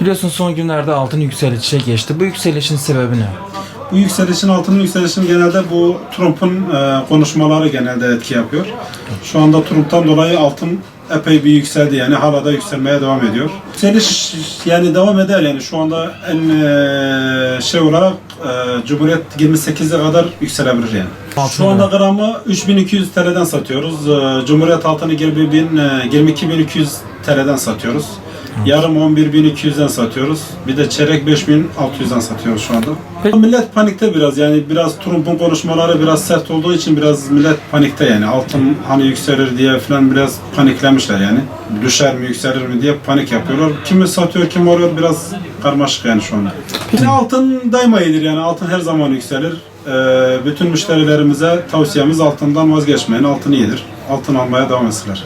Biliyorsun son günlerde altın yükselişe geçti. Bu yükselişin sebebi ne? Bu yükselişin altının yükselişin genelde bu Trump'ın e, konuşmaları genelde etki yapıyor. Şu anda Trump'tan dolayı altın epey bir yükseldi yani hala da yükselmeye devam ediyor. Yükseliş yani devam eder yani şu anda en e, şey olarak e, Cumhuriyet 28'e kadar yükselebilir yani. Altın Şu anda gramı 3200 TL'den satıyoruz. E, Cumhuriyet altını 20.000, e, 22.200 TL'den satıyoruz. Yarım 11.200'den satıyoruz. Bir de çeyrek 5.600'den satıyoruz şu anda. Peki. Millet panikte biraz yani biraz Trump'un konuşmaları biraz sert olduğu için biraz millet panikte yani altın hani yükselir diye falan biraz paniklemişler yani. Düşer mi yükselir mi diye panik yapıyorlar. Kimi satıyor kim alıyor biraz karmaşık yani şu anda. Peki altın daima iyidir yani altın her zaman yükselir. Ee, bütün müşterilerimize tavsiyemiz altından vazgeçmeyin. Altın iyidir. Altın almaya devam etsinler.